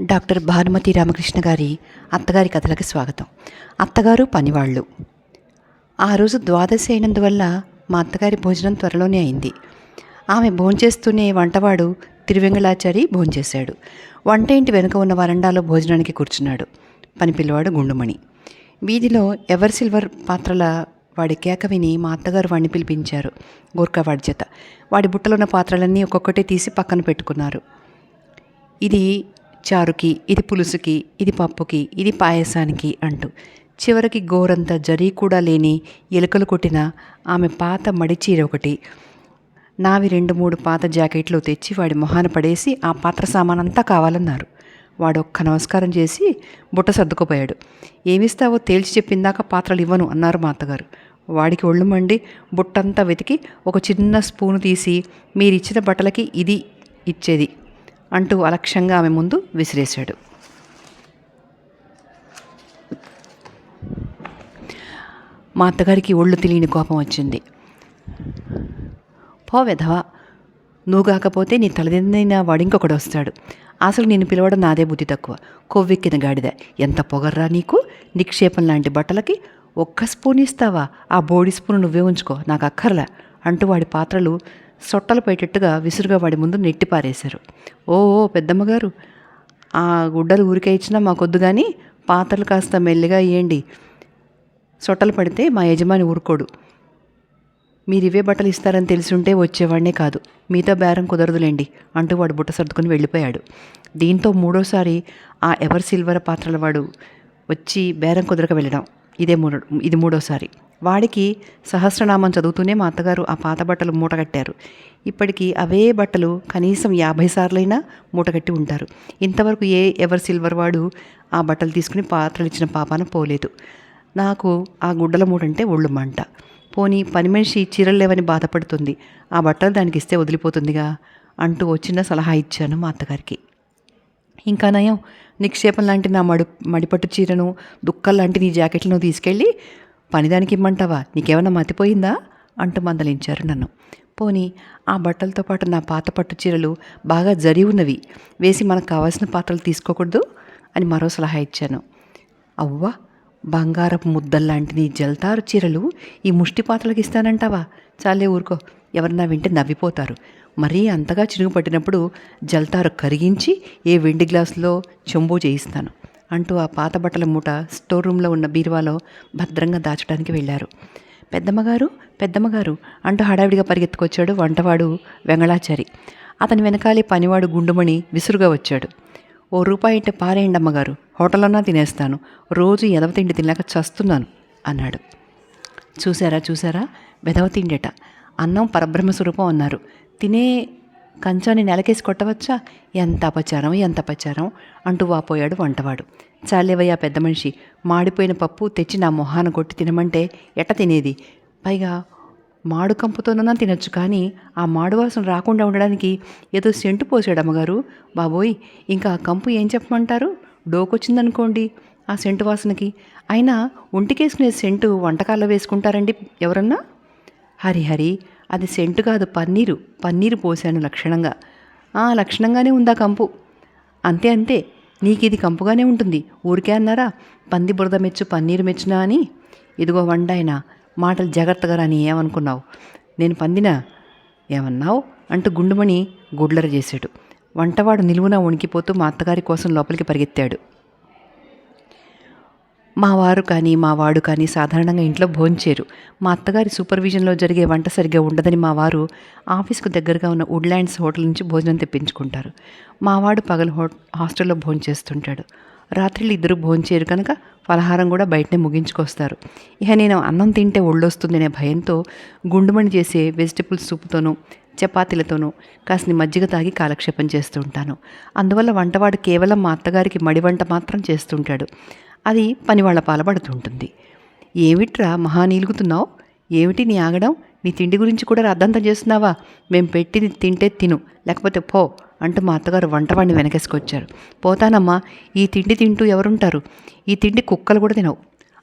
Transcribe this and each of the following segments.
Doctor Bhanumathi Ramakrishna గారి అత్తగారి కథలకు స్వాగతం. అత్తగారు పనివాళ్ళు. ఆ రోజు ద్వాదశి అయినందువల్ల మా అత్తగారి భోజనం త్వరలోనే అయింది. ఆమె భోంచేస్తూనే వంటవాడు తిరువెంగళాచారి భోంచేశాడు. వంట ఇంటి వెనుక ఉన్న వరండాలో భోజనానికి కూర్చున్నాడు. పని పిల్లవాడు గుండుమణి. వీధిలో ఎవర్ సిల్వర్ పాత్రల వాడి కేక విని మా అత్తగారు వాడిని పిలిపించారు. గోర్ఖావాడి చేత వాడి బుట్టలో ఉన్న పాత్రలన్నీ ఒక్కొక్కటే తీసి పక్కన పెట్టుకున్నారు. ఇది చారుకి ఇది పులుసుకి ఇది పప్పుకి ఇది పాయసానికి అంటూ. చివరికి గోరంత జరీ కూడా లేని ఎలుకలు కొట్టిన ఆమె పాత మడిచీర ఒకటి. నావి రెండు మూడు పాత జాకెట్లు తెచ్చి వాడి మొహాన పడేసి ఆ పాత్ర సామానంతా కావాలన్నారు. వాడు ఒక్క నమస్కారం చేసి బుట్ట సర్దుకుపోయాడు. ఏమిస్తావో తేల్చి చెప్పిందాక పాత్రలు ఇవ్వను అన్నారు మా అత్తగారు. వాడికి ఒళ్ళు మండి బుట్టంతా వెతికి ఒక చిన్న స్పూను తీసి మీరిచ్చిన బట్టలకి ఇది ఇచ్చేది. అంటూ అలక్ష్యంగా ఆమె ముందు విసిరేశాడు. మా అత్తగారికి ఒళ్ళు తెలియని కోపం వచ్చింది. పో వెధవా నువ్వు కాకపోతే నీ తలదిందైన వాడు ఇంకొకడు వస్తాడు. అసలు నేను పిలవడం నాదే బుద్ధి తక్కువ. కొవ్వెక్కిన గాడిద. ఎంత పొగర్రా నీకు? నిక్షేపం లాంటి బట్టలకి ఒక్క స్పూన్ ఇస్తావా? ఆ బోడి స్పూన్ నువ్వే ఉంచుకో. నాకు అక్కర్లా అంటూ వాడి పాత్రలు సొట్టలు పెట్టేట్టుగా విసురుగా వాడి ముందు నెట్టిపారేశారు ఓ ఓ పెద్దమ్మగారు ఆ గుడ్డలు ఊరికే ఇచ్చినా మాకొద్దు కానీ పాత్రలు కాస్త మెల్లిగా ఇయ్యండి. సొట్టలు పడితే మా యజమాని ఊరుకోడు. మీరు ఇవే బట్టలు ఇస్తారని తెలిసి ఉంటే వచ్చేవాడినే కాదు. మీతో బేరం కుదరదులేండి అంటూ వాడు బుట్ట సర్దుకుని వెళ్ళిపోయాడు. దీంతో మూడోసారి ఆ ఎవర్ సిల్వర్ పాత్రల వాడు వచ్చి బేరం కుదరక వెళ్ళడం. ఇదే మూడో ఇది మూడోసారి. వాడికి సహస్రనామం చదువుతూనే మా అత్తగారు ఆ పాత బట్టలు మూటగట్టారు ఇప్పటికీ అవే బట్టలు కనీసం యాభై సార్లైనా మూటగట్టి ఉంటారు. ఇంతవరకు ఏ ఎవర్ సిల్వర్ వాడు ఆ బట్టలు తీసుకుని పాత్రలు ఇచ్చిన పాపాన పోలేదు. నాకు ఆ గుడ్డల మూడంటే ఒళ్ళు మంట. పోనీ పని మనిషి చీరలు లేవని బాధపడుతుంది. ఆ బట్టలు దానికి ఇస్తే వదిలిపోతుందిగా అంటూ వచ్చిన సలహా ఇచ్చాను మా అత్తగారికి. ఇంకా నయం నిక్షేపం లాంటి నా మడు మడిపట్టు చీరను దుక్కలు లాంటి నీ జాకెట్లను తీసుకెళ్ళి పనిదానికి ఇమ్మంటావా నీకేమైనా మతిపోయిందా? అంటూ మందలించారు నన్ను. పోనీ ఆ బట్టలతో పాటు నా పాత పట్టు చీరలు బాగా జరి ఉన్నవి వేసి మనకు కావాల్సిన పాత్రలు తీసుకోకూడదు? అని మరో సలహా ఇచ్చాను. అవ్వా బంగారపు ముద్దల్లాంటి నీ జల్తారు చీరలు ఈ ముష్టి పాత్రలకు ఇస్తానంటావా? చాలే ఊరుకో ఎవరన్నా వింటే నవ్విపోతారు. మరీ అంతగా చినుగు పట్టినప్పుడు జల్తారు కరిగించి ఏ వెండి గ్లాసులో చెంబు చేయిస్తాను. అంటూ ఆ పాత బట్టల మూట స్టోర్ రూమ్లో ఉన్న బీరువాలో భద్రంగా దాచడానికి వెళ్ళారు. పెద్దమ్మగారు పెద్దమ్మగారు అంటూ హడావిడిగా పరిగెత్తుకొచ్చాడు వంటవాడు వెంగళాచారి. అతని వెనకాలే పనివాడు గుండుమణి విసురుగా వచ్చాడు. ఓ రూపాయి అంటే పారేయండి అమ్మగారు హోటల్లోనా తినేస్తాను రోజు ఎదవ తిండి తినలేక చస్తున్నాను అన్నాడు. చూసారా చూసారా వెదవ తిండేట. అన్నం పరబ్రహ్మ స్వరూపం అన్నారు. తినే కంచాన్ని నెలకేసి కొట్టవచ్చా? ఎంత అపచారం ఎంత అపచారం అంటూ వాపోయాడు వంటవాడు. చాలేవయ్యా పెద్ద మనిషి మాడిపోయిన పప్పు తెచ్చి నా మొహాన కొట్టి తినమంటే ఎట్ట తినేది? పైగా మాడు కంపుతోనన్నా తినొచ్చు కానీ ఆ మాడు వాసన రాకుండా ఉండడానికి ఏదో సెంటు పోసాడు అమ్మగారు. బాబోయ్ ఇంకా ఆ కంపు ఏం చెప్పమంటారు? డోకొచ్చిందనుకోండి ఆ సెంటు వాసనకి. అయినా ఒంటికేసుకునే సెంటు వంటకాల్లో వేసుకుంటారండి ఎవరన్నా? హరి హరి అది సెంటు కాదు పన్నీరు. పన్నీరు పోశాను లక్షణంగా. ఆ లక్షణంగానే ఉందా కంపు? అంతే అంతే. నీకు ఇది కంపుగానే ఉంటుంది. ఊరికే అన్నారా పంది బురద మెచ్చు పన్నీరు మెచ్చునా అని? ఇదిగో వండాయినా మాటలు జాగ్రత్తగా రాని ఏమనుకున్నావు? నేను పందినా? ఏమన్నావు? అంటూ గుండుమణి గుడ్లర చేశాడు వంటవాడు నిలువున వణికిపోతూ మా అత్తగారి కోసం లోపలికి పరిగెత్తాడు. మా వారు కానీ మా వాడు కానీ సాధారణంగా ఇంట్లో భోంచేరు. మా అత్తగారి సూపర్విజన్లో జరిగే వంట సరిగ్గా ఉండదని మా వారు ఆఫీస్కు దగ్గరగా ఉన్న వుడ్లాండ్స్ హోటల్ నుంచి భోజనం తెప్పించుకుంటారు. మా వాడు పగలు హో హాస్టల్లో భోంచేస్తుంటాడు. రాత్రిళ్ళు ఇద్దరు భోంచేరు కనుక ఫలహారం కూడా బయటనే ముగించుకొస్తారు. ఇక నేను అన్నం తింటే ఒళ్ళొస్తుందనే భయంతో గుండుమణి చేసే వెజిటబుల్ సూప్తోనూ చపాతీలతోనూ కాసిని మజ్జిగ తాగి కాలక్షేపం చేస్తూ ఉంటాను. అందువల్ల వంటవాడు కేవలం మా అత్తగారికి మడి వంట మాత్రం చేస్తుంటాడు. అది పనివాళ్ళ పాలపడుతుంటుంది ఏమిట్రా మహా నీలుగుతున్నావు? ఏమిటి నీ ఆగడం? నీ తిండి గురించి కూడా అర్థంతం చేస్తున్నావా? మేము పెట్టింది తింటే తిను. లేకపోతే పో అంటూ మా అత్తగారు వంటవాడిని వెనకేసుకొచ్చారు. పోతానమ్మా ఈ తిండి తింటూ ఎవరుంటారు? ఈ తిండి కుక్కలు కూడా తినవు.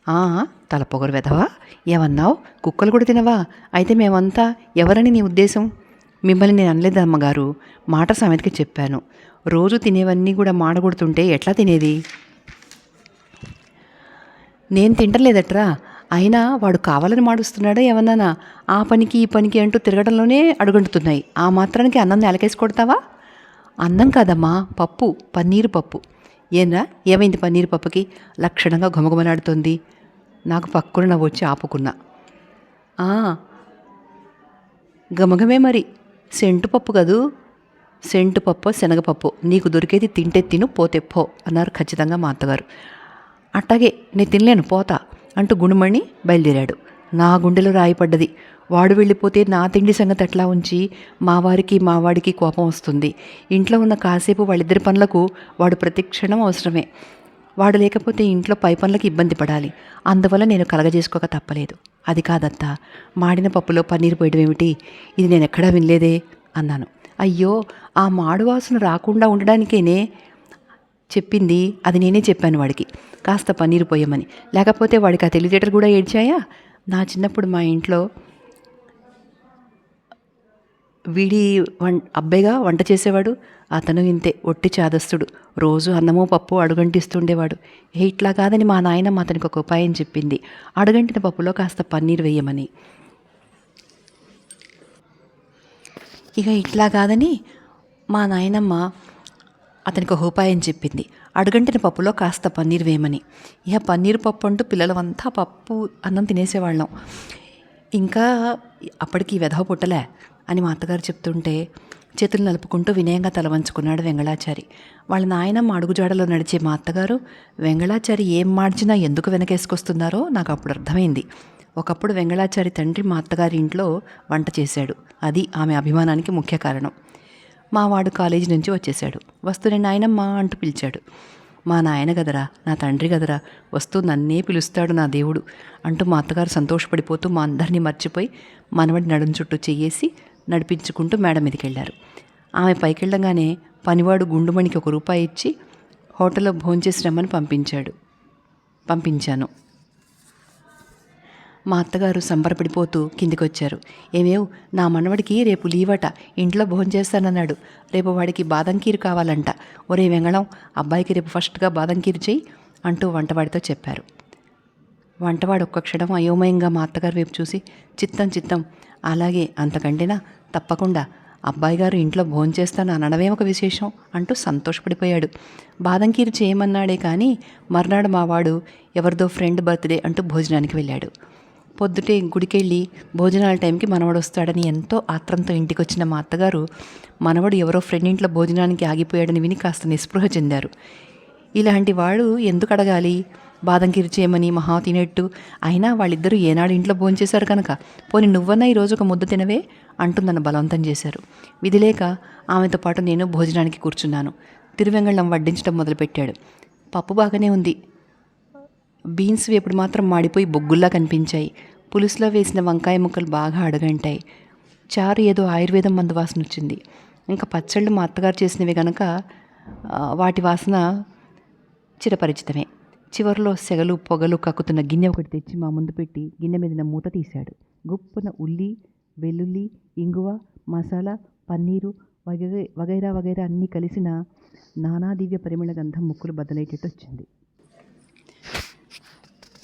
"ఆ, తల పొగరు వెధవా? ఏమన్నావు? కుక్కలు కూడా తినవా? అయితే మేమంతా ఎవరని నీ ఉద్దేశం? మిమ్మల్ని నేను అనలేదు అమ్మగారు? మాట సామెతకి చెప్పాను. రోజు తినేవన్నీ కూడా మాడగొడుతుంటే ఎట్లా తినేది? నేను తింటలేదట్రా. అయినా వాడు కావాలని మాడుస్తున్నాడా ఏమన్నానా? ఆ పనికి ఈ పనికి అంటూ తిరగడంలోనే అడుగంటుతున్నాయి. ఆ మాత్రానికి అన్నం నెలకేసి కొడతావా? అన్నం కాదమ్మా పప్పు పన్నీరు పప్పు. ఏనా? ఏమైంది పన్నీరు పప్పుకి? లక్షణంగా ఘుమఘుమలాడుతుంది. నాకు పక్కున నవ్వు వచ్చి ఆపుకున్నా. "ఆ, గమగమే మరి. సెంటు పప్పు కదూ? సెంటు పప్పు శనగపప్పు. నీకు దొరికేది తింటే తిను పోతే పో అన్నారు ఖచ్చితంగా మా అత్తగారు. అట్టాగే నేను తినలేను పోతా. అంటూ గుణమణి బయలుదేరాడు. నా గుండెలో రాయిపడ్డది వాడు వెళ్ళిపోతే నా తిండి సంగతి ఎట్లా ఉంచి మా వారికి కోపం వస్తుంది. ఇంట్లో ఉన్న కాసేపు వాళ్ళిద్దరి పనులకు వాడు ప్రతిక్షణం అవసరమే. వాడు లేకపోతే ఇంట్లో పై పనులకు ఇబ్బంది పడాలి. అందువల్ల నేను కలగజేసుకోక తప్పలేదు. అది కాదత్తా మాడిన పప్పులో పన్నీరు పోయడం ఏమిటి? ఇది నేను ఎక్కడా వినలేదే అన్నాను. అయ్యో ఆ మాడు వాసన రాకుండా ఉండడానికేనే? చెప్పింది అది నేనే చెప్పాను వాడికి. కాస్త పన్నీరు పోయమని. లేకపోతే వాడికి ఆ తెలివితేటలు కూడా ఏడ్చాయా? నా చిన్నప్పుడు మా ఇంట్లో వీడి వం అబ్బాయిగా వంట చేసేవాడు. అతను ఇంతే ఒట్టి చాదస్తుడు. రోజు అన్నము పప్పు అడుగంటిస్తుండేవాడు. ఏ ఇట్లా కాదని మా నాయనమ్మ అతనికి ఒక ఉపాయం చెప్పింది. అడుగంటిన పప్పులో కాస్త పన్నీర్ వేయమని. ఇక ఇట్లా కాదని మా నాయనమ్మ అతనికి ఒక ఉపాయం చెప్పింది. అడుగంటిన పప్పులో కాస్త పన్నీర్ వేయమని. ఇక పన్నీర్ పప్పు అంటూ పిల్లలమంతా పప్పు అన్నం తినేసేవాళ్ళం. ఇంకా అప్పటికి వెధవ పుట్టలే అని మా అత్తగారు చెప్తుంటే చేతులు నలుపుకుంటూ వినయంగా తల వంచుకున్నాడు వెంగళాచారి. వాళ్ళ నాయనమ్మ అడుగుజాడలో నడిచే మా అత్తగారు వెంగళాచారి ఏం మార్చినా ఎందుకు వెనకేసుకొస్తున్నారో నాకు అప్పుడు అర్థమైంది. ఒకప్పుడు వెంగళాచారి తండ్రి మా అత్తగారి ఇంట్లో వంట చేశాడు. అది ఆమె అభిమానానికి ముఖ్య కారణం. మా వాడు కాలేజీ నుంచి వచ్చేశాడు. వస్తూనే నాయనమ్మ అంటూ పిలిచాడు. మా నాయన గదరా నా తండ్రి గదరా వస్తూ నన్నే పిలుస్తాడు నా దేవుడు అంటూ మా అత్తగారు సంతోషపడిపోతూ మా అందరినీ మర్చిపోయి మనవడి నడుం చుట్టూ చెయ్యేసి నడిపించుకుంటూ మేడ మీదకి వెళ్ళారు ఆమె పైకెళ్ళగానే పనివాడు గుండుమణికి ఒక రూపాయి ఇచ్చి హోటల్లో భోంచేసి రమ్మని పంపించాడు. పంపించాను. మా అత్తగారు సంబరపడిపోతూ కిందికొచ్చారు. ఏమేవ్ నా మనవడికి రేపు లీవట ఇంట్లో భోంచేస్తానన్నాడు రేపు వాడికి బాదం కీరు కావాలంట. ఒరే వెంగళం అబ్బాయికి రేపు ఫస్ట్గా బాదం కీరు చేయి అంటూ వంటవాడితో చెప్పారు. వంటవాడు ఒక్క క్షణం అయోమయంగా మా అత్తగారు వైపు చూసి చిత్తం చిత్తం అలాగే అంతకంటేనా? తప్పకుండా. అబ్బాయి గారు ఇంట్లో భోంచేస్తాను అనడమే ఒక విశేషం అంటూ సంతోషపడిపోయాడు. బాదం కీరు చేయమన్నాడే కానీ మర్నాడు మావాడు ఎవరిదో ఫ్రెండ్ బర్త్డే అంటూ భోజనానికి వెళ్ళాడు. పొద్దుటే గుడికెళ్ళి భోజనాల టైంకి మనవడు వస్తాడని ఎంతో ఆత్రంతో ఇంటికి వచ్చిన మా అత్తగారు మనవడు ఎవరో ఫ్రెండ్ ఇంట్లో భోజనానికి ఆగిపోయాడని విని కాస్త నిస్పృహ చెందారు. ఇలాంటి వాడు ఎందుకు అడగాలి? బాదం కీరు చేయమని మహా తినేట్టు. అయినా వాళ్ళిద్దరూ ఏనాడు ఇంట్లో భోంచేశారు కనుక. పోని నువ్వన్నా ఈరోజు ఒక ముద్ద తినవే? అంటుందని బలవంతం చేశారు. విధిలేక ఆమెతో పాటు నేను భోజనానికి కూర్చున్నాను. తిరువెంగళం వడ్డించడం మొదలుపెట్టాడు. పప్పు బాగానే ఉంది. బీన్స్ వేపుడు మాత్రం మాడిపోయి బొగ్గుల్లా కనిపించాయి. పులుసులో వేసిన వంకాయ ముక్కలు బాగా అడగంటాయి. చారు ఏదో ఆయుర్వేదం మందు వాసన వచ్చింది. ఇంకా పచ్చళ్ళు మా అత్తగారు చేసినవి కనుక వాటి వాసన చిరపరిచితమే. చివరిలో సెగలు పొగలు కక్కుతున్న గిన్నె ఒకటి తెచ్చి మా ముందు పెట్టి గిన్నె మీద మూత తీశాడు. గుప్పున ఉల్లి వెల్లుల్లి ఇంగువ మసాలా పన్నీరు వగై వగైరా వగైరా అన్నీ కలిసిన నానా దివ్య పరిమళ గంధం ముక్కులు బద్దలయ్యేటట్టు వచ్చింది.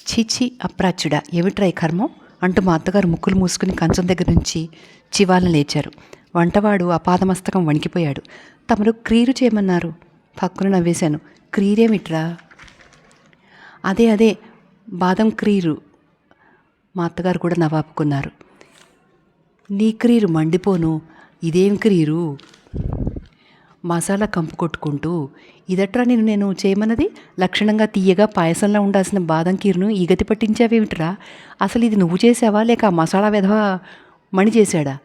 చీచి అప్రాచ్యుడా. ఏమిట్రా ఈ కర్మం? అంటూ మా అత్తగారు ముక్కులు మూసుకుని కంచం దగ్గర నుంచి చివాలను లేచారు. వంటవాడు అపాదమస్తకం వణికిపోయాడు. తమరు క్రీరు చేయమన్నారు. పక్కున నవ్వేశాను. క్రీరేమిట్రా? అదే అదే బాదం క్రీరు. మా అత్తగారు కూడా నవ్వాపుకున్నారు. నీ క్రీరు మండిపోను. ఇదేం క్రీరు? మసాలా కంపు కొట్టుకుంటూ ఇదట్రా నేను నేను చేయమన్నది? లక్షణంగా తీయగా పాయసంలో ఉండాల్సిన బాదం కీరును ఈ గతి పట్టించావేమిట్రా? అసలు ఇది నువ్వు చేసావా? లేక ఆ మసాలా విధవ మణి చేశాడా?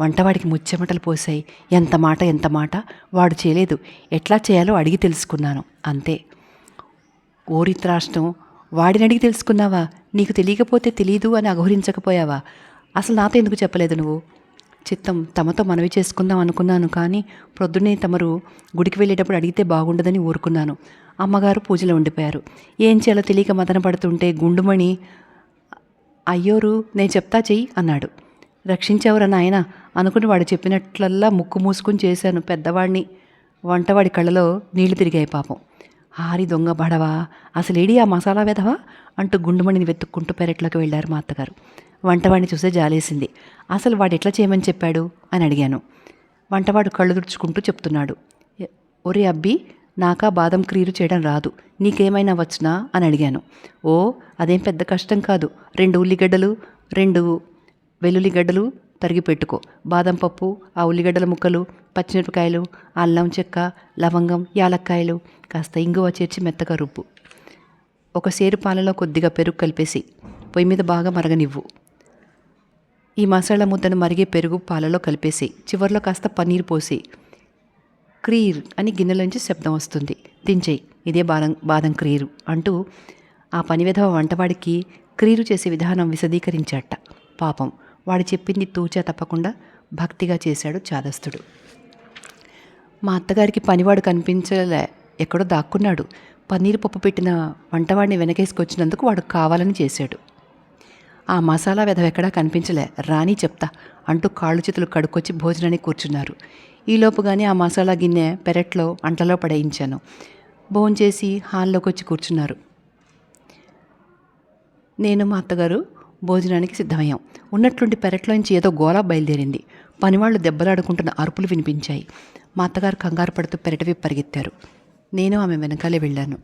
వంటవాడికి ముచ్చెమటలు పోసాయి ఎంత మాట ఎంత మాట? వాడు చేయలేదు. ఎట్లా చేయాలో అడిగి తెలుసుకున్నాను. అంతే. ఓరిత్రాష్టం వాడిని అడిగి తెలుసుకున్నావా? నీకు తెలియకపోతే తెలీదు అని అఘోరించకపోయావా? అసలు నాతో ఎందుకు చెప్పలేదు నువ్వు? చిత్తం తమతో మనవి చేసుకుందాం అనుకున్నాను కానీ ప్రొద్దునే తమరు గుడికి వెళ్ళేటప్పుడు అడిగితే బాగుండదని ఊరుకున్నాను. అమ్మగారు పూజలో ఉండిపోయారు. ఏం చేయాలో తెలియక మదన పడుతుంటే గుండుమణి అయ్యోరు నేను చెప్తా చెయ్యి అన్నాడు. రక్షించావురా నాయన? అనుకుని వాడు చెప్పినట్లల్లా ముక్కు మూసుకుని చేశాను. పెద్దవాడిని వంటవాడి కళ్ళలో నీళ్ళు తిరిగాయి పాపం. హారి దొంగ బడవా అసలేడి ఆ మసాలా వెధవా? అంటూ గుండుమణిని వెతుక్కుంటూ పెరట్లోకి వెళ్ళారు మా అత్తగారు వంటవాడిని చూస్తే జాలేసింది. అసలు వాడు ఎట్లా చేయమని చెప్పాడు? అని అడిగాను. వంటవాడు కళ్ళు తుడుచుకుంటూ చెప్తున్నాడు. ఒరే అబ్బి నాకా బాదం క్రీరు చేయడం రాదు. నీకేమైనా వచ్చినా? అని అడిగాను. ఓ అదేం పెద్ద కష్టం కాదు. రెండు ఉల్లిగడ్డలు రెండు వెల్లుల్లిగడ్డలు తరిగి పెట్టుకో. బాదం పప్పు ఆ ఉల్లిగడ్డల ముక్కలు పచ్చిమిరపకాయలు అల్లం చెక్క లవంగం యాలక్కాయలు కాస్త ఇంగువ చేర్చి మెత్తగా రుబ్బు. ఒక సేరు పాలలో కొద్దిగా పెరుగు కలిపేసి పొయ్యి మీద బాగా మరగనివ్వు. ఈ మసాలా ముద్దను మరిగే పెరుగు పాలలో కలిపేసి చివర్లో కాస్త పన్నీర్ పోసి క్రీర్ అని గిన్నెలోంచి శబ్దం వస్తుంది. దించేయి ఇదే బాదం బాదం క్రీరు అంటూ ఆ పని విధవ వంటవాడికి క్రీరు చేసే విధానం విశదీకరించాట. పాపం వాడు చెప్పింది తూచా తప్పకుండా భక్తిగా చేశాడు చాదస్తుడు. మా అత్తగారికి పనివాడు కనిపించలే ఎక్కడో దాక్కున్నాడు. పన్నీరు పప్పు పెట్టిన వంటవాడిని వెనకేసుకొచ్చినందుకు వాడు కావాలని చేశాడు. ఆ మసాలా వెధవ ఎక్కడా కనిపించలే. రాని చెప్తా అంటూ కాళ్ళు చేతులు కడుక్కొచ్చి భోజనానికి కూర్చున్నారు. ఈలోపుగానే ఆ మసాలా గిన్నె పెరట్లో అంటలో పడేయించాను. భోంచేసి హాల్లోకి వచ్చి కూర్చున్నారు. నేను మా అత్తగారు భోజనానికి సిద్ధమయ్యాం. ఉన్నట్లుండి పెరట్లోంచి ఏదో గోలా బయలుదేరింది. పనివాళ్ళు దెబ్బలాడుకుంటున్న అరుపులు వినిపించాయి. మా అత్తగారు కంగారు పడుతూ పెరటవి పరిగెత్తారు. నేను ఆమె వెనకాలే వెళ్ళాను.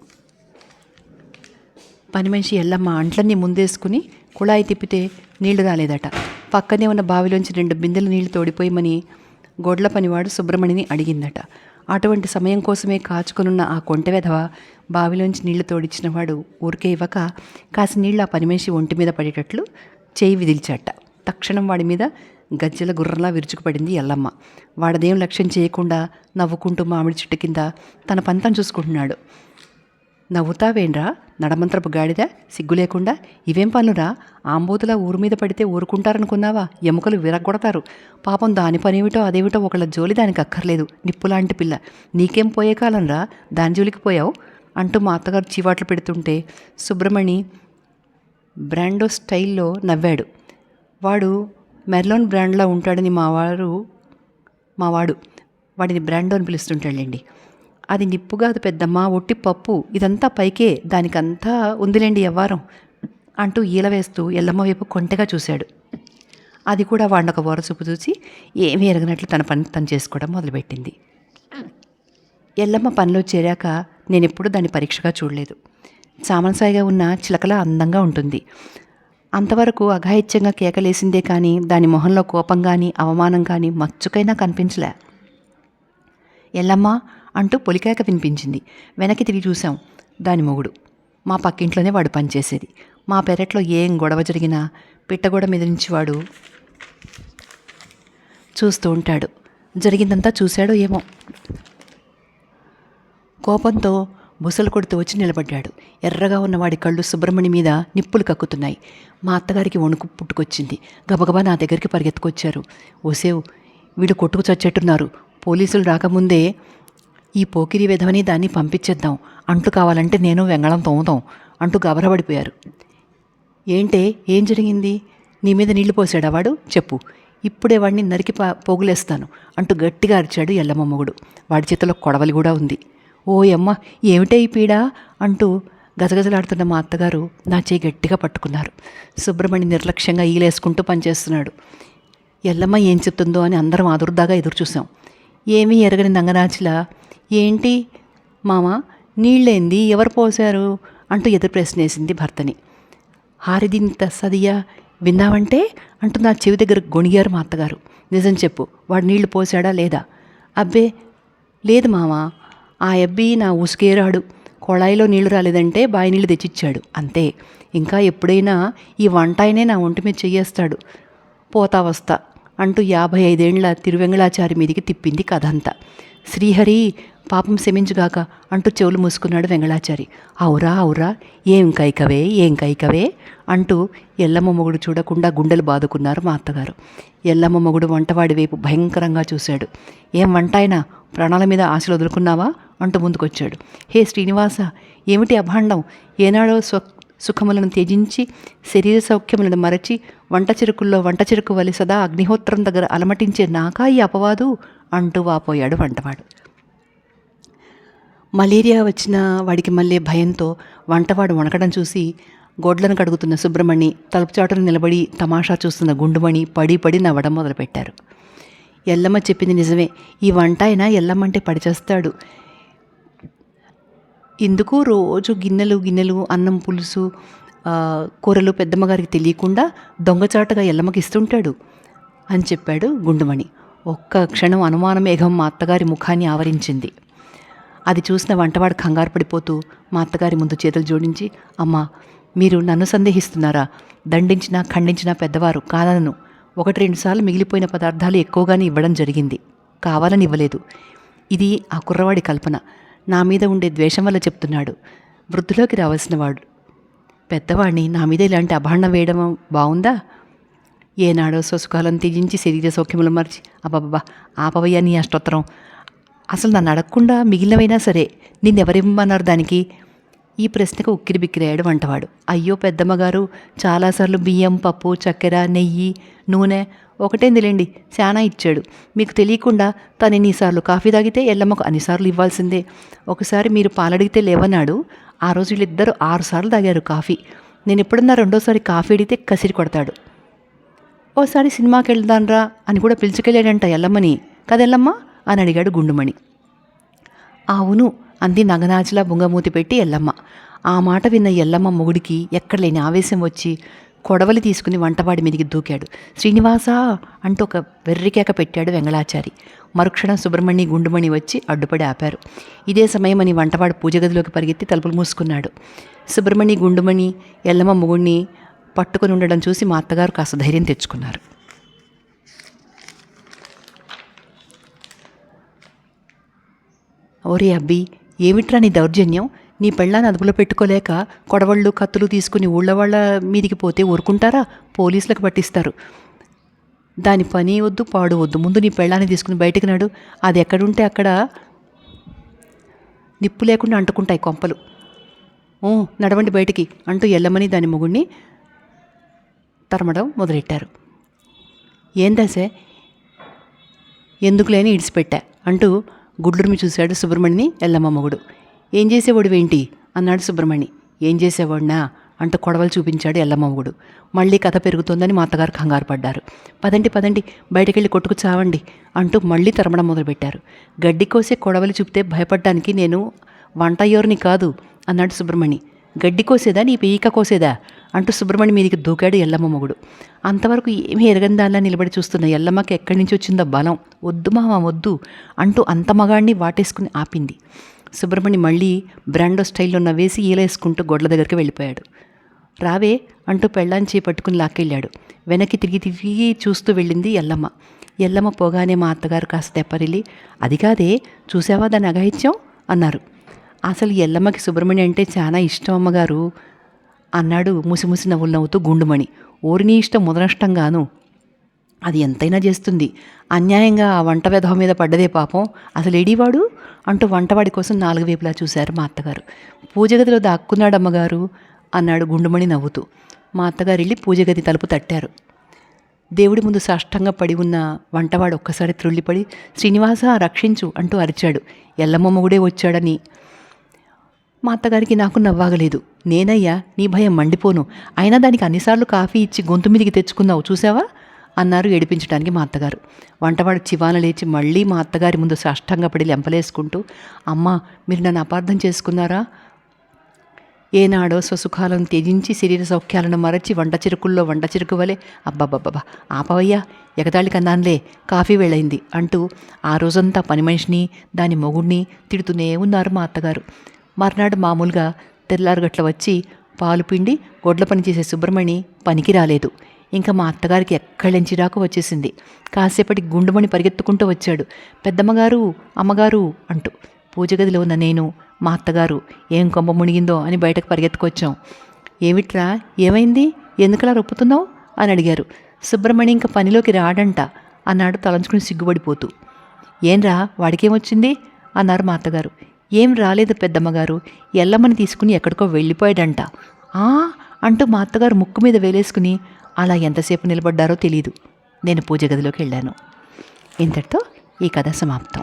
పని మనిషి ఎల్లమ్మ అంట్లన్నీ ముందేసుకుని కుళాయి తిప్పితే నీళ్ళు రాలేదట. పక్కనే ఉన్న బావిలోంచి రెండు బిందెలు నీళ్ళు తోడిపోయమని గొడ్ల పనివాడు సుబ్రమణిని అడిగిందట. అటువంటి సమయం కోసమే కాచుకునున్న ఆ కొంటెవెధవ బావిలోంచి నీళ్ళు తోడిచ్చినవాడు ఊరికే ఇవ్వక కాసి నీళ్ళు ఆ పని మనిషి ఒంటి మీద పడేటట్లు చేయి విదిల్చాట. తక్షణం వాడి మీద గజ్జల గుర్రంలా విరుచుకుపడింది ఎల్లమ్మ. వాడదేం లక్ష్యం చేయకుండా నవ్వుకుంటూ మామిడి చెట్టు కింద తన పంతం చూసుకుంటున్నాడు. నవ్వుతావేంరా నడమంత్రపు గాడిద సిగ్గు లేకుండా ఇవేం పనురా? ఆంబోతులా ఊరు మీద పడితే ఊరుకుంటారనుకున్నావా? ఎముకలు విరగ్గొడతారు. పాపం దాని పనేమిటో అదేమిటో ఒకళ్ళ జోలి దానికి అక్కర్లేదు. నిప్పులాంటి పిల్ల. నీకేం పోయే కాలంరా? దాని జోలికి పోయావు? అంటూ మా అత్తగారు చీవాట్లు పెడుతుంటే సుబ్రమణి బ్రాండో స్టైల్లో నవ్వాడు. వాడు మెర్లోన్ బ్రాండ్లా ఉంటాడని మా వారు మా వాడు వాడిని బ్రాండో అని పిలుస్తుంటాడులేండి. అది నిప్పు కాదు పెద్దమ్మ ఒట్టి పప్పు ఇదంతా పైకే దానికంతా ఉందిలేండి ఎవ్వారం అంటూ ఈల వేస్తూ ఎల్లమ్మ వైపు కొంటెగా చూశాడు. అది కూడా వాడిని ఒక వరసూపు చూసి ఏమీ ఎరగనట్లు తన పని తను చేసుకోవడం మొదలుపెట్టింది. ఎల్లమ్మ పనిలో చేరాక నేను ఎప్పుడూ దాన్ని పరీక్షగా చూడలేదు. చామలసాయిగా ఉన్న చిలకల అందంగా ఉంటుంది. అంతవరకు అఘాయిత్యంగా కేకలేసిందే కానీ దాని మొహంలో కోపం కానీ అవమానం కానీ మచ్చుకైనా కనిపించలే. ఎల్లమ్మా అంటూ పొలికేక వినిపించింది. వెనక్కి తిరిగి చూసాం దాని మొగుడు. మా పక్కింట్లోనే వాడు పనిచేసేది. మా పెరట్లో ఏం గొడవ జరిగినా పిట్టగోడ మీద నుంచి వాడు చూస్తూ ఉంటాడు. జరిగిందంతా చూశాడో ఏమో. కోపంతో బుసలు కొడుతూ వచ్చి నిలబడ్డాడు. ఎర్రగా ఉన్న వాడి కళ్ళు సుబ్రహ్మణి మీద నిప్పులు కక్కుతున్నాయి. మా అత్తగారికి వణుకు పుట్టుకొచ్చింది. గబగబా నా దగ్గరికి పరిగెత్తుకొచ్చారు. ఓసేవ్ వీడు కొట్టుకు చచ్చేట్టున్నారు. పోలీసులు రాకముందే ఈ పోకిరి విధవని దాన్ని పంపించేద్దాం. అంట్లు కావాలంటే నేను వెంగళం తోముతాం అంటూ గబరపడిపోయారు ఏంటే ఏం జరిగింది? నీ మీద నీళ్ళు పోసాడా వాడు? చెప్పు. ఇప్పుడే వాడిని నరికి పా పోగులేస్తాను అంటూ గట్టిగా అరిచాడు ఎల్లమ్మ మొగుడు. వాడి చేతిలో కొడవలి కూడా ఉంది. ఓయమ్మ అమ్మ ఏమిటే ఈ పీడ? అంటూ గజగజలాడుతున్న మా అత్తగారు నా చేయి గట్టిగా పట్టుకున్నారు. సుబ్రహ్మణ్యం నిర్లక్ష్యంగా ఈలేసుకుంటూ పనిచేస్తున్నాడు. ఎల్లమ్మ ఏం చెప్తుందో అని అందరం ఆదుర్దాగా ఎదురుచూసాం ఏమీ ఎరగని నంగనాచిలా ఏంటి మామ నీళ్ళేంది? ఎవరు పోశారు? అంటూ ఎదురు ప్రశ్నేసింది భర్తని. హారిదింత తస్సదియా విన్నావంటే? అంటూ నా చెవి దగ్గర గొణిగారు మా అత్తగారు. నిజం చెప్పు వాడు నీళ్ళు పోసాడా లేదా? అబ్బే లేదు మామ ఆ అబ్బి నా ఉసుకేరాడు కొళాయిలో నీళ్ళు రాలేదంటే బావి నీళ్ళు తెచ్చిచ్చాడు. అంతే. ఇంకా ఎప్పుడైనా ఈ వంట ఆయనే నా ఒంటి మీద చెయ్యేస్తాడు. పోతా వస్తా అంటూ యాభై ఐదేండ్ల తిరువెంగళాచారి మీదికి తిప్పింది కథ అంతా శ్రీహరి పాపం శమించుగాక అంటూ చెవులు మూసుకున్నాడు వెంగళాచారి. అవురా అవురా ఏం కైకవే ఏం కైకవే అంటూ ఎల్లమ్మ మొగుడు చూడకుండా గుండెలు బాదుకున్నారు మా అత్తగారు. ఎల్లమ్మ మొగుడు వంటవాడి వైపు భయంకరంగా చూశాడు. ఏం వంటాయనా ప్రాణాల మీద ఆశలు వదులుకున్నావా? అంటూ ముందుకొచ్చాడు. హే శ్రీనివాస ఏమిటి అభాండం? ఏనాడో స్వ సుఖములను త్యజించి శరీర సౌఖ్యములను మరచి వంట చెరుకుల్లో వంట చెరుకు వలి సదా అగ్నిహోత్రం దగ్గర అలమటించే నాకా ఈ అపవాదు? అంటూ వాపోయాడు వంటవాడు. మలేరియా వచ్చిన వాడికి మళ్ళీ భయంతో వంటవాడు వణకడం చూసి గొడ్లను కడుగుతున్న సుబ్రమణి తలుపుచాటును నిలబడి తమాషా చూస్తున్న గుండుమణి పడి పడి నవ్వడం మొదలుపెట్టారు. ఎల్లమ్మ చెప్పింది నిజమే. ఈ వంట ఆయన ఎల్లమ్మంటే పడిచేస్తాడు. ఎందుకు రోజు గిన్నెలు గిన్నెలు అన్నం పులుసు కూరలు పెద్దమ్మగారికి తెలియకుండా దొంగచాటుగా ఎల్లమ్మకి ఇస్తుంటాడు అని చెప్పాడు గుండుమణి. ఒక్క క్షణం అనుమానం మేఘం మా అత్తగారి ముఖాన్ని ఆవరించింది. అది చూసిన వంటవాడు కంగారు పడిపోతూ మా అత్తగారి ముందు చేతులు జోడించి అమ్మా మీరు నన్ను సందేహిస్తున్నారా? దండించినా ఖండించినా పెద్దవారు కాదనను. ఒకటి రెండు సార్లు మిగిలిపోయిన పదార్థాలు ఎక్కువగానే ఇవ్వడం జరిగింది. కావాలని ఇవ్వలేదు. ఇది ఆ కుర్రవాడి కల్పన. నా మీద ఉండే ద్వేషం వల్ల చెప్తున్నాడు. వృద్ధిలోకి రావాల్సిన వాడు. పెద్దవాడిని నా మీద ఇలాంటి అభాండం వేయడం బాగుందా ఏనాడో సుసుకాలం త్యజించి శరీర సౌఖ్యములు మర్చి అబ్బాబ్బా ఆపవయ్యా నీ అష్టోత్తరం. అసలు నన్ను అడగకుండా మిగిలినవైనా సరే నిన్నెవరిమ్మన్నారు దానికి? ఈ ప్రశ్నకు ఉక్కిరి బిక్కిరయ్యాడు వంటవాడు. అయ్యో పెద్దమ్మగారు చాలాసార్లు బియ్యం పప్పు చక్కెర నెయ్యి నూనె ఒకటేందిలేండి శానా ఇచ్చాడు. మీకు తెలియకుండా తను ఎన్నిసార్లు కాఫీ తాగితే ఎల్లమ్మకు అన్నిసార్లు ఇవ్వాల్సిందే. ఒకసారి మీరు పాలడిగితే లేవన్నాడు ఆ రోజు వీళ్ళిద్దరూ ఆరుసార్లు తాగారు కాఫీ. నేను ఎప్పుడన్నా రెండోసారి కాఫీ అడిగితే కసిరి కొడతాడు. ఓసారి సినిమాకి వెళ్దాన్రా అని కూడా పిలుచుకెళ్ళాడంట ఎల్లమ్మని. కదెల్లమ్మ అని అడిగాడు గుండుమణి. అవును అంది నగనాచిలా బుంగమూతి పెట్టి ఎల్లమ్మ. ఆ మాట విన్న ఎల్లమ్మ మొగుడికి ఎక్కడ లేని ఆవేశం వచ్చి కొడవలి తీసుకుని వంటవాడి మీదికి దూకాడు. శ్రీనివాస! అంటూ ఒక వెర్రికేక పెట్టాడు వెంగళాచారి. మరుక్షణం సుబ్రహ్మణ్య గుండుమణి వచ్చి అడ్డుపడి ఆపారు. ఇదే సమయమని వంటవాడు పూజ గదిలోకి పరిగెత్తి తలుపులు మూసుకున్నాడు. సుబ్రహ్మణ్య గుండుమణి ఎల్లమ్మ మొగుడిని పట్టుకొని ఉండడం చూసి మా అత్తగారు కాస్త ధైర్యం తెచ్చుకున్నారు. ఓరే అబ్బి ఏమిట్రా నీ దౌర్జన్యం? నీ పెళ్ళాన్ని అదుపులో పెట్టుకోలేక కొడవళ్ళు కత్తులు తీసుకుని ఊళ్ళవాళ్ళ మీదికి పోతే ఊరుకుంటారా? పోలీసులకు పట్టిస్తారు. దాని పని వద్దు పాడు వద్దు. ముందు నీ పెళ్ళాన్ని తీసుకుని బయటకు నాడు. అది ఎక్కడుంటే అక్కడ నిప్పు లేకుండా అంటుకుంటాయి కొంపలు. ఓ నడవండి బయటికి అంటూ ఎల్లమని దాని మొగుడిని తరమడం మొదలెట్టారు. ఏం దశే ఎందుకు లేని ఇడిచిపెట్టా అంటూ గుడ్లురిమి చూశాడు సుబ్రహ్మణ్యని ఎల్లమ్మ మొగుడు. ఏం చేసేవాడువేంటి అన్నాడు సుబ్రహ్మణ్య ఏం చేసేవాడినా? అంటూ కొడవలు చూపించాడు ఎల్లమ్మగుడు మళ్ళీ కథ పెరుగుతోందని మా అత్తగారు కంగారు పడ్డారు. పదండి పదండి బయటకెళ్ళి కొట్టుకు చావండి అంటూ మళ్ళీ తరమడం మొదలుపెట్టారు. గడ్డి కోసే కొడవలి చూపితే భయపడ్డానికి నేను వంట ఎవరిని కాదు అన్నాడు సుబ్రహ్మణి గడ్డి కోసేదా? నీ పీక కోసేదా? అంటూ సుబ్రహ్మణ్య మీదికి దూకాడు ఎల్లమ్మ మొగుడు. అంతవరకు ఏమీ ఎరగని దానిలా నిలబడి చూస్తున్న ఎల్లమ్మకి ఎక్కడి నుంచి వచ్చిందో బలం. వద్దు మామ వద్దు అంటూ అంత మగాడిని వాటేసుకుని ఆపింది. సుబ్రహ్మణ్య మళ్ళీ బ్రాండో స్టైల్లో నవ్వేసి ఈలేసుకుంటూ గొడ్ల దగ్గరికి వెళ్ళిపోయాడు. రావే అంటూ పెళ్ళాంచి పట్టుకుని లాక్కెళ్ళాడు. వెనక్కి తిరిగి తిరిగి చూస్తూ వెళ్ళింది ఎల్లమ్మ. ఎల్లమ్మ పోగానే మా అత్తగారు కాస్త తెప్పరిల్లి అది కాదే చూసావా దాని అఘాయిత్యం? అన్నారు. అసలు ఎల్లమ్మకి సుబ్రహ్మణ్య అంటే చాలా ఇష్టం అమ్మగారు. అన్నాడు ముసిముసి నవ్వులు నవ్వుతూ గుండుమణి. ఓరిని ఇష్టం ముదనష్టంగాను. అది ఎంతైనా చేస్తుంది. అన్యాయంగా ఆ వంట వెధవ మీద పడ్డదే పాపం. అసలు ఎడివాడు అంటూ వంటవాడి కోసం నాలుగు వైపులా చూశారు మా అత్తగారు. పూజగదిలో దాక్కున్నాడు అమ్మగారు అన్నాడు గుండుమణి నవ్వుతూ. మా అత్తగారు వెళ్ళి పూజగది తలుపు తట్టారు. దేవుడి ముందు సాష్టంగా పడి ఉన్న వంటవాడు ఒక్కసారి త్రుళ్ళిపడి శ్రీనివాస రక్షించు అంటూ అరిచాడు. ఎల్లమ్మ మొగుడే వచ్చాడని మా అత్తగారికి నాకు నవ్వాగలేదు. నేనయ్యా నీ భయం మండిపోను. అయినా దానికి అన్నిసార్లు కాఫీ ఇచ్చి గొంతు మీదికి తెచ్చుకున్నావు చూసావా అన్నారు ఏడిపించడానికి మా అత్తగారు. వంటవాడు చివాన లేచి మళ్ళీ మా అత్తగారి ముందు సాష్టంగా పడి లెంపలేసుకుంటూ అమ్మా మీరు నన్ను అపార్థం చేసుకున్నారా? ఏనాడో స్వసుఖాలను త్యజించి శరీర సౌఖ్యాలను మరచి వంట చిరుకుల్లో వంట చిరుకు వలె అబ్బబ్బబ్బబ్బా ఆపవయ్యా ఎగతాళి కన్నాన్లే కాఫీ వేళైంది అంటూ ఆ రోజంతా పని మనిషిని దాని మొగుడిని తిడుతూనే ఉన్నారు మా అత్తగారు. మర్నాడు మామూలుగా తెల్లారుగట్ల వచ్చి పాలు పిండి గొడ్ల పని చేసే సుబ్రమణి పనికి రాలేదు. ఇంకా మా అత్తగారికి ఎక్కడెంచి రాకు వచ్చేసింది. కాసేపటి గుండుమణి పరిగెత్తుకుంటూ వచ్చాడు. పెద్దమ్మగారు అమ్మగారు అంటూ. పూజ గదిలో ఉన్న నేను మా అత్తగారు ఏం కొంప మునిగిందో అని బయటకు పరిగెత్తుకొచ్చాం. ఏమిట్రా ఏమైంది? ఎందుకలా రొప్పుతున్నావు? అని అడిగారు. సుబ్రమణి ఇంకా పనిలోకి రాడంట అన్నాడు తలంచుకుని సిగ్గుపడిపోతూ. ఏంరా వాడికేమొచ్చింది అన్నారు మా అత్తగారు. ఏం రాలేదు పెద్దమ్మగారు. ఎల్లమ్మని తీసుకుని ఎక్కడికో వెళ్ళిపోయాడంట. "ఆ?" అంటూ మా అత్తగారు ముక్కు మీద వేలేసుకుని అలా ఎంతసేపు నిలబడ్డారో తెలీదు. నేను పూజ గదిలోకి వెళ్ళాను. ఇంతటితో ఈ కథ సమాప్తం.